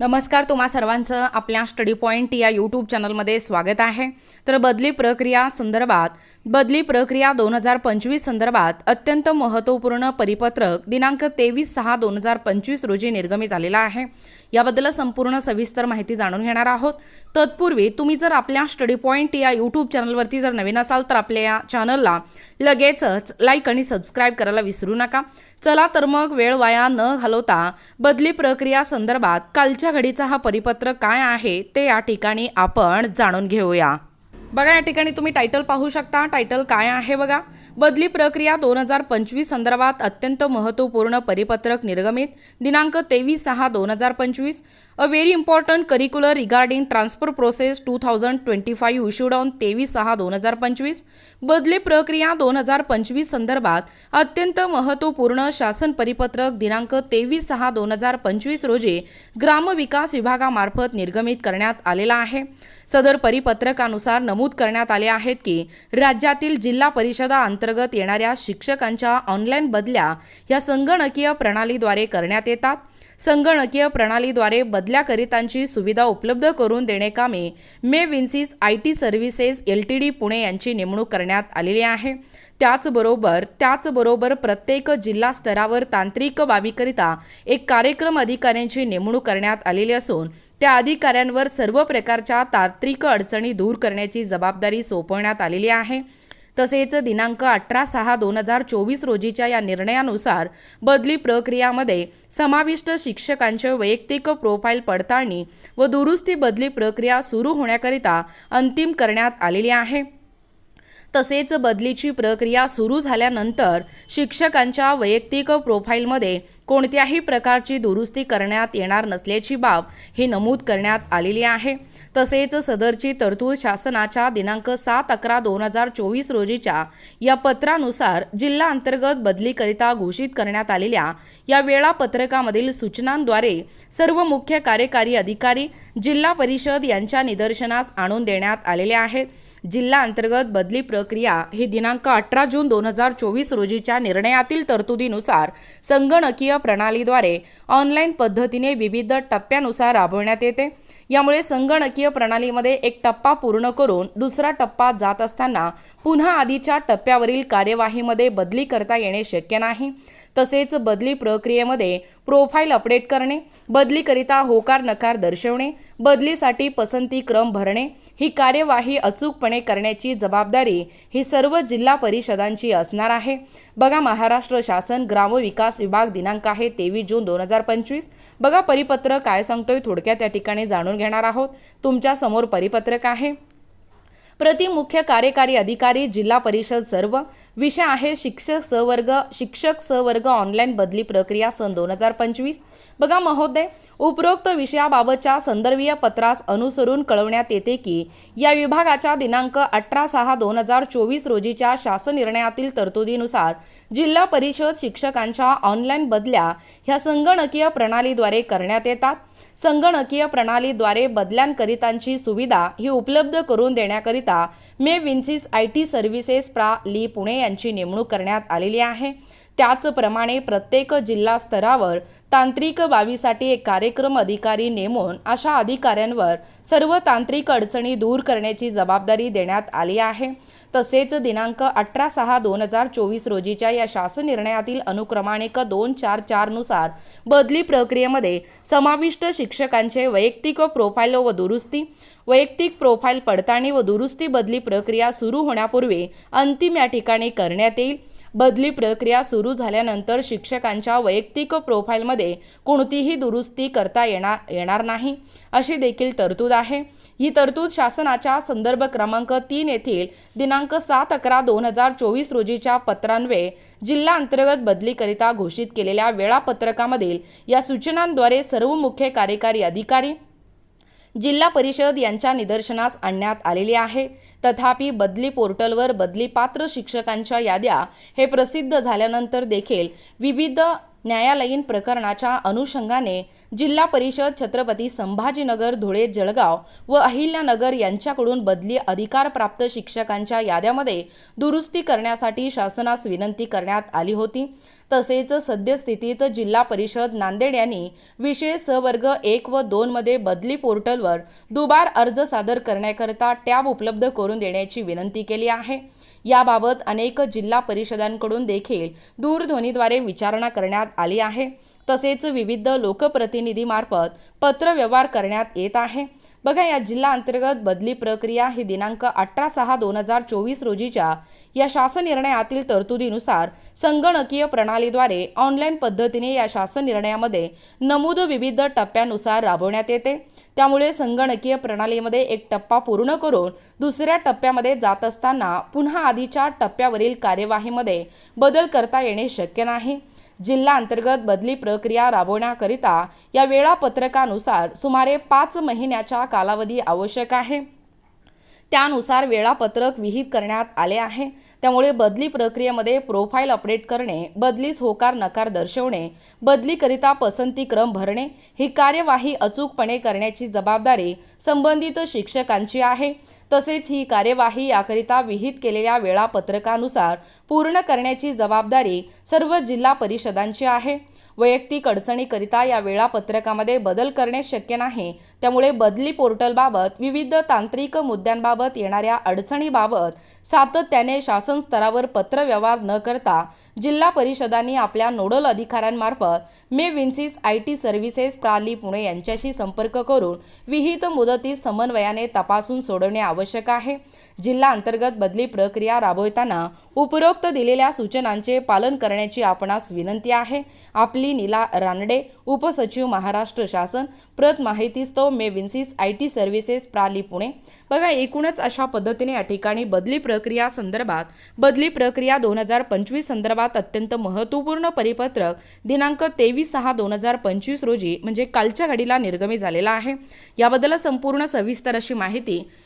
नमस्कार तुम्हा सर्वांचं आपल्या स्टडी पॉईंट या यूट्यूब चॅनलमध्ये स्वागत आहे. तर बदली प्रक्रिया संदर्भात बदली प्रक्रिया दोन हजार पंचवीस संदर्भात अत्यंत महत्त्वपूर्ण परिपत्रक दिनांक तेवीस सहा दोन हजार पंचवीस रोजी निर्गमित झालेला आहे. याबद्दल संपूर्ण सविस्तर माहिती जाणून घेणार आहोत. तत्पूर्वी तुम्ही जर आपल्या स्टडी पॉईंट या यूट्यूब चॅनलवरती जर नवीन असाल तर आपल्या या चॅनलला लगेचच लाईक आणि सबस्क्राईब करायला विसरू नका. चला तर मग वेळ वाया न घालवता बदली प्रक्रिया संदर्भात कालच्या घडीचा हा परिपत्र काय आहे ते या ठिकाणी आपण जाणून घेऊया. बघा या ठिकाणी तुम्ही टायटल पाहू शकता. टायटल काय आहे बघा? बदली प्रक्रिया दोन हजार पंचवीस संदर्भात अत्यंत महत्त्वपूर्ण परिपत्रक निर्गमित दिनांक तेवीस सहा दोन हजार पंचवीस a very important circular regarding transfer process two thousand twenty five issued on तेवीस सहा दोन हजार पंचवीस बदली प्रक्रिया दोन हजार पंचवीस संदर्भात अत्यंत महत्त्वपूर्ण शासन परिपत्रक दिनांक तेवीस सहा दोन हजार पंचवीस रोजी ग्रामविकास विभागामार्फत निर्गमित करण्यात आलेला आहे. सदर परिपत्रकानुसार नमूद करण्यात आले आहेत की राज्यातील जिल्हा परिषदा अंतर अंतर्गत येणाऱ्या शिक्षकांच्या ऑनलाईन बदल्या या संगणकीय प्रणालीद्वारे करण्यात येतात. संगणकीय प्रणालीद्वारे बदल्याकरितांची सुविधा उपलब्ध करून देणे कामे मे Vincis I T services L T D Pune यांची नेमणूक करण्यात आलेली आहे. त्याचबरोबर त्याचबरोबर प्रत्येक जिल्हा स्तरावर तांत्रिक बाबीकरिता एक कार्यक्रम अधिकाऱ्यांची नेमणूक करण्यात आलेली असून त्या अधिकाऱ्यांवर सर्व प्रकारच्या तांत्रिक अडचणी दूर करण्याची जबाबदारी सोपवण्यात आलेली आहे. तसेच दिनांक अठरा सहा दोन हजार चोवीस रोजीच्या या निर्णयानुसार बदली प्रक्रियामध्ये समाविष्ट शिक्षकांचे वैयक्तिक प्रोफाईल पडताळणी व दुरुस्ती बदली प्रक्रिया सुरू होण्याकरिता अंतिम करण्यात आलेली आहे. तसेच बदलीची प्रक्रिया सुरू झाल्यानंतर शिक्षकांच्या वैयक्तिक प्रोफाईलमध्ये कोणत्याही प्रकारची दुरुस्ती करण्यात येणार नसल्याची बाब ही नमूद करण्यात आलेली आहे. तसेच सदरची तरतूद शासनाच्या दिनांक सात अकरा दोन हजार चोवीस रोजीच्या या पत्रानुसार जिल्हा अंतर्गत बदलीकरिता घोषित करण्यात आलेल्या या वेळापत्रकामधील सूचनांद्वारे सर्व मुख्य कार्यकारी अधिकारी जिल्हा परिषद यांच्या निदर्शनास आणून देण्यात आलेले आहेत. जिल्हा अंतर्गत बदली प्रक्रिया ही दिनांक अठरा जून दोन हजार चोवीस रोजीच्या निर्णयातील तरतुदीनुसार संगणकीय प्रणालीद्वारे ऑनलाईन पद्धतीने विविध टप्प्यानुसार राबवण्यात येते. यामुळे संगणकीय प्रणालीमध्ये एक टप्पा पूर्ण करून दुसरा टप्पा जात असताना पुन्हा आधीच्या टप्प्यावरील कार्यवाहीमध्ये बदली करता येणे शक्य नाही. तसेच बदली प्रक्रियेमध्ये प्रोफाईल अपडेट करणे बदलीकरिता होकार नकार दर्शवणे बदलीसाठी पसंती क्रम भरणे ही कार्यवाही अचूकपणे करण्याची जबाबदारी ही सर्व जिल्हा परिषदांची असणार आहे. बघा महाराष्ट्र शासन ग्रामविकास विभाग दिनांक आहे तेवीस जून दोन हजार पंचवीस. बघा परिपत्र काय सांगतोय थोडक्यात त्या ठिकाणी जाणून घेणार आहोत. तुमच्यासमोर परिपत्रक आहे. प्रति मुख्य कार्यकारी अधिकारी जिल्हा परिषद सर्व विषय आहे शिक्षक सवर्ग शिक्षक सवर्ग ऑनलाईन बदली प्रक्रिया सन दोन हजार पंचवीस. बघा महोदय उपरोक्त विषयाबाबतच्या संदर्भीय पत्रास अनुसरून कळवण्यात येते की या विभागाच्या दिनांक अठरा सहा दोन हजार चोवीस रोजीच्या शासन निर्णयातील तरतुदीनुसार जिल्हा परिषद शिक्षकांच्या ऑनलाईन बदल्या ह्या संगणकीय प्रणालीद्वारे करण्यात येतात. संगणकीय प्रणालीद्वारे बदल्यांकरितांची सुविधा ही उपलब्ध करून देण्याकरिता मे विन्सिस आय टी सर्व्हिसेस प्रा. ली पुणे यांची नेमणूक करण्यात आलेली आहे. त्याचप्रमाणे प्रत्येक जिल्हा स्तरावर तांत्रिक बाबीसाठी एक कार्यक्रम अधिकारी नेमून अशा अधिकाऱ्यांवर सर्व तांत्रिक अडचणी दूर करण्याची जबाबदारी देण्यात आली आहे. तसेच दिनांक अठरा सहा दोन हजार चोवीस रोजीच्या या शासन निर्णयातील अनुक्रमाणिक दोन चार चारनुसार बदली प्रक्रियेमध्ये समाविष्ट शिक्षकांचे वैयक्तिक प्रोफाईल व दुरुस्ती वैयक्तिक प्रोफाईल पडताळणी व दुरुस्ती बदली प्रक्रिया सुरू होण्यापूर्वी अंतिम या ठिकाणी करण्यात येईल. बदली प्रक्रिया सुरू झाल्यानंतर शिक्षकांच्या वैयक्तिक प्रोफाईलमध्ये कोणतीही दुरुस्ती करता येणार येणार नाही. अशी देखील तरतूद आहे. ही तरतूद शासनाच्या संदर्भ क्रमांक तीन येथील दिनांक सात अकरा दोन हजार चोवीस रोजीच्या पत्रान्वये जिल्हा अंतर्गत बदलीकरिता घोषित केलेल्या वेळापत्रकामधील या सूचनांद्वारे सर्व मुख्य कार्यकारी अधिकारी जिल्हा परिषद यांच्या निदर्शनास आणण्यात आलेली आहे. तथापि बदली पोर्टलवर बदली पात्र शिक्षकांच्या याद्या हे प्रसिद्ध झाल्यानंतर देखील विविध न्यायालयीन प्रकरणाच्या अनुषंगाने जिल्हा परिषद छत्रपती संभाजीनगर धुळे जळगाव व अहिल्यानगर यांच्याकडून बदली अधिकारप्राप्त शिक्षकांच्या याद्यामध्ये दुरुस्ती करण्यासाठी शासनास विनंती करण्यात आली होती. तसेच सद्यस्थितीत जिल्हा परिषद नांदेड यांनी विशेष सवर्ग एक व दोनमध्ये बदली पोर्टलवर दुबार अर्ज सादर करण्याकरता टॅब उपलब्ध करून देण्याची विनंती केली आहे. याबाबत अनेक जिल्हा परिषदांकडून देखील दूरध्वनीद्वारे विचारणा करण्यात आली आहे. तसेच विविध लोकप्रतिनिधीमार्फत पत्रव्यवहार करण्यात येत आहे. बघा या जिल्हा अंतर्गत बदली प्रक्रिया ही दिनांक अठरा सहा दोन हजार चोवीस रोजीच्या या शासन निर्णयातील तरतुदीनुसार संगणकीय प्रणालीद्वारे ऑनलाईन पद्धतीने या शासन निर्णयामध्ये नमूद विविध टप्प्यानुसार राबवण्यात येते. त्यामुळे संगणकीय प्रणालीमध्ये एक टप्पा पूर्ण करून दुसऱ्या टप्प्यामध्ये जात असताना पुन्हा आधीच्या टप्प्यावरील कार्यवाहीमध्ये बदल करता येणे शक्य नाही. जिल्हा अंतर्गत बदली प्रक्रिया राबवण्याकरिता या वेळापत्रकानुसार सुमारे पाच महिन्याचा कालावधी आवश्यक आहे. त्यानुसार वेळापत्रक विहित करण्यात आले आहे. त्यामुळे बदली प्रक्रियेमध्ये प्रोफाईल अपडेट करणे बदलीस होकार नकार दर्शवणे बदलीकरिता पसंती क्रम भरणे ही कार्यवाही अचूकपणे करण्याची जबाबदारी संबंधित शिक्षकांची आहे. तसेच ही कार्यवाही याकरिता विहित केलेल्या वेळापत्रकानुसार पूर्ण करण्याची जबाबदारी सर्व जिल्हा परिषदांची आहे. वैयक्तिक अडचणीकरिता या वेळापत्रकामध्ये बदल करणे शक्य नाही त्यामुळे बदली पोर्टलबाबत विविध तांत्रिक मुद्द्यांबाबत येणाऱ्या अडचणीबाबत सातत्याने शासन स्तरावर पत्रव्यवहार न करता जिल्हा परिषदांनी आपल्या नोडल अधिकाऱ्यांमार्फत मे विन्सिस आय टी सर्व्हिसेस प्राली पुणे यांच्याशी संपर्क करून विहित मुदतीत समन्वयाने तपासून सोडवणे आवश्यक आहे. जिल्हा अंतर्गत बदली प्रक्रिया राबवताना उपरोक्त दिलेल्या सूचनांचे पालन करण्याची आपणास विनंती आहे. आपली नीला रानडे उपसचिव महाराष्ट्र शासन प्रत माहितीस्तव मेविन्सिस आय टी सर्व्हिसेस प्राली पुणे. बघा एकूणच अशा पद्धतीने या ठिकाणी बदली प्रक्रिया संदर्भात बदली प्रक्रिया दोन हजार पंचवीस संदर्भात अत्यंत महत्त्वपूर्ण परिपत्रक दिनांक तेवीस सहा दोन हजार पंचवीस रोजी म्हणजे कालच्या घडीला निर्गमी झालेला आहे. याबद्दल संपूर्ण सविस्तर अशी माहिती